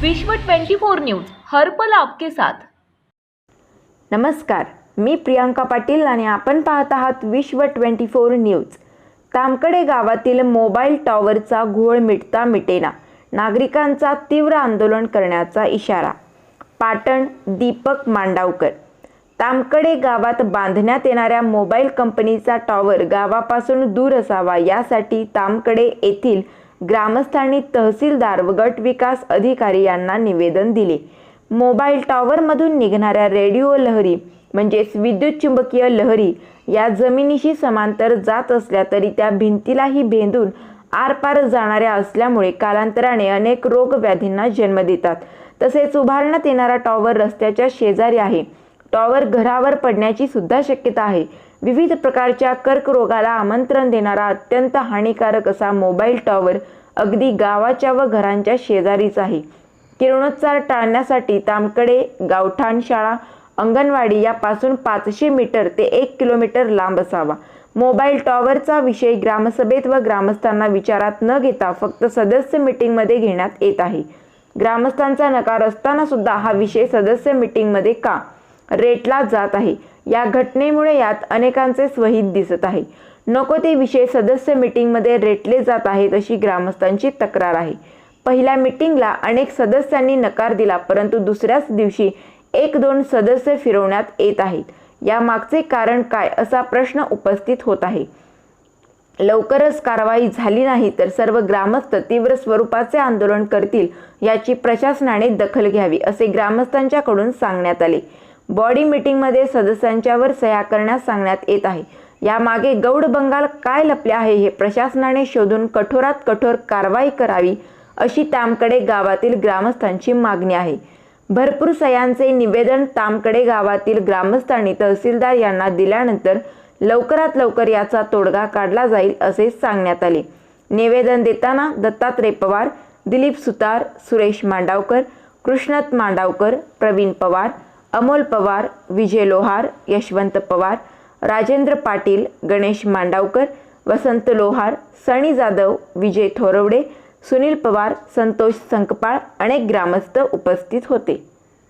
विश्व 24 न्यूज हर्पल आपके साथ. नमस्कार मी प्रियांका पाटील आणि आपण पाहत आहात विश्व ट्वेंटी फोर न्यूज. तामकडे गावातील मोबाईल टॉवरचा घोळ मिटता मिटेना नागरिकांचा तीव्र आंदोलन करण्याचा इशारा. पाटण दीपक मांडावकर. तामकडे गावात बांधण्यात येणाऱ्या मोबाईल कंपनीचा टॉवर गावापासून दूर असावा यासाठी तामकडे येथील ग्रामस्थांनी तहसीलदार व गट विकास अधिकारी यांना निवेदन दिले. मोबाईल टॉवरमधून निघणाऱ्या रेडिओ लहरी म्हणजेच विद्युत चुंबकीय लहरी या जमिनीशी समांतर जात असल्या तरी त्या भिंतीलाही भेंदून आरपार जाणाऱ्या असल्यामुळे कालांतराने अनेक रोगव्याधींना जन्म देतात. तसेच उभारण्यात येणारा टॉवर रस्त्याच्या शेजारी आहे. टॉवर घरावर पडण्याची सुद्धा शक्यता आहे. विविध प्रकारच्या कर्करोगाला आमंत्रण देणारा अत्यंत हानिकारक असा मोबाईल टॉवर अगदी गावाच्या व घरांच्या शेजारीच आहे. किरणोत्सार टाळण्यासाठी तामकडे गावठाण शाळा अंगणवाडी यापासून पाचशे मीटर ते एक किलोमीटर लांब असावा. मोबाईल टॉवरचा विषय ग्रामसभेत व ग्रामस्थांना विचारात न घेता फक्त सदस्य मीटिंगमध्ये घेण्यात येत आहे. ग्रामस्थांचा नकार असताना सुद्धा हा विषय सदस्य मीटिंगमध्ये का? रेटला जात आहे. या घटनेमुळे यात अनेकांचे स्वहित दिसत आहे. नको ते विषय सदस्य मिटिंगमध्ये रेटले जात आहेत अशी ग्रामस्थांची तक्रार आहे. पहिल्या मिटिंगला अनेक सदस्यांनी नकार दिला परंतु दुसऱ्याच दिवशी एक दोन सदस्य फिरवण्यात येत आहेत. या मागचे कारण काय असा प्रश्न उपस्थित होत आहे. लवकरच कारवाई झाली नाही तर सर्व ग्रामस्थ तीव्र स्वरूपाचे आंदोलन करतील याची प्रशासनाने दखल घ्यावी असे ग्रामस्थांच्याकडून सांगण्यात आले. बॉडी मीटिंगमध्ये सदस्यांच्यावर सह्या करण्यास सांगण्यात येत आहे. यामागे गौड बंगाल काय लपले आहे हे प्रशासनाने शोधून कठोरात कठोर कारवाई करावी अशी तामकडे गावातील ग्रामस्थांची मागणी आहे. भरपूर सह्यांचे निवेदन तामकडे गावातील ग्रामस्थांनी तहसीलदार यांना दिल्यानंतर लवकरात लवकर याचा तोडगा काढला जाईल असे सांगण्यात आले. निवेदन देताना दत्तात्रय पवार दिलीप सुतार सुरेश मांडावकर कृष्णत मांडावकर प्रवीण पवार अमोल पवार विजय लोहार यशवंत पवार राजेंद्र पाटील गणेश मांडावकर वसंत लोहार सणी जाधव विजय थोरवडे सुनील पवार संतोष संकपाळ अनेक ग्रामस्थ उपस्थित होते.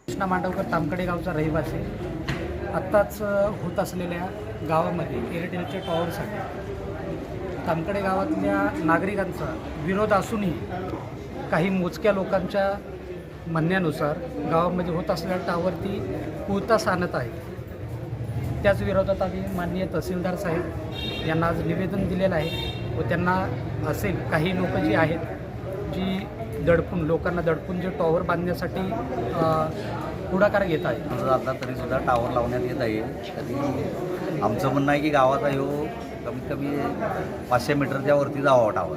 कृष्णा मांडवकर तामकडे गावचा रहिवासी आत्ताच होत असलेल्या गावामध्ये एअरटेलच्या टॉवरसाठी तामकडे गावातल्या नागरिकांचा विरोध असूनही काही मोजक्या लोकांच्या म्हणण्यानुसार गावामध्ये होत असलेल्या टावरती पुरतास आणत आहे. त्याच विरोधात आम्ही माननीय तहसीलदार साहेब यांना आज निवेदन दिलेलं आहे व त्यांना असेल काही लोक जी आहेत जी दडपून लोकांना दडपून जे टॉवर बांधण्यासाठी पुढाकार घेत आहे समजा आता तरीसुद्धा टावर लावण्यात येत आहे. तरी आमचं म्हणणं आहे की गावाचा ह्यो कमीत कमी पाचशे मीटरच्या वरती जावा टावर.